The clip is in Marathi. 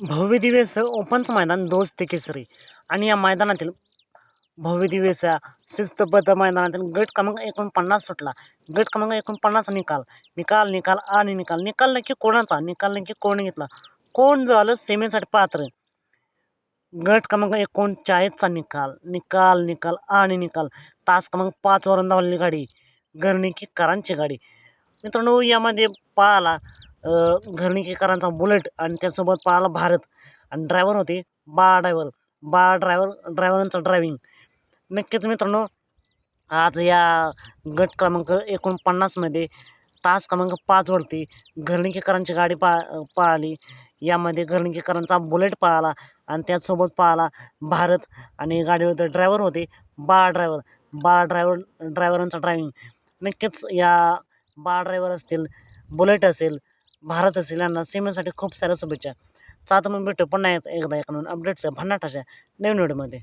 भव्य ओपनचं मैदान दोस्त ते केसरी. आणि या मैदानातील भव्य शिस्तबद्ध मैदानातील गट क्रमांक एकोणपन्नास सुटला. गट क्रमांक एकोणपन्नास निकाल. निकाल निकाल आणि निकाल. निकाल नक्की कोणाचा? निकाल नक्की कोण घेतला? कोण झालं सेमीसाठी पात्र? गट क्रमांक एकोणचाळीसचा निकाल. निकाल निकाल आणि निकाल. तास क्रमांक पाचवरून धावलेली गाडी. घरणीकीकरांची गाडी. मित्रांनो यामध्ये पाहाला घरणीकेकरांचा बुलेट आणि त्यासोबत पळाला भारत. आणि ड्रायव्हर होते बाळा ड्रायव्हर बाळा ड्रायव्हर ड्रायव्हरांचं ड्रायव्हिंग नक्कीच मित्रांनो आज या गट क्रमांक एकोणपन्नासमध्ये तास क्रमांक पाचवरती घरणीकेकरांची गाडी पा पळाली यामध्ये घरणीकेकरांचा बुलेट पळाला आणि त्याचसोबत पळाला भारत आणि गाडीवर ड्रायव्हर होते बाळा ड्रायव्हर बाळा ड्रायव्हर ड्रायव्हरांचं ड्रायव्हिंग नक्कीच या बाळा ड्रायव्हर असतील बुलेट असेल भारत असेल यांना सेमीसाठी खूप साऱ्या शुभेच्छा. चात मग भेटू पुन्हा एकदा एक नवीन अपडेट्स भन्नाटाच्या नवीन व्हिडिओमध्ये.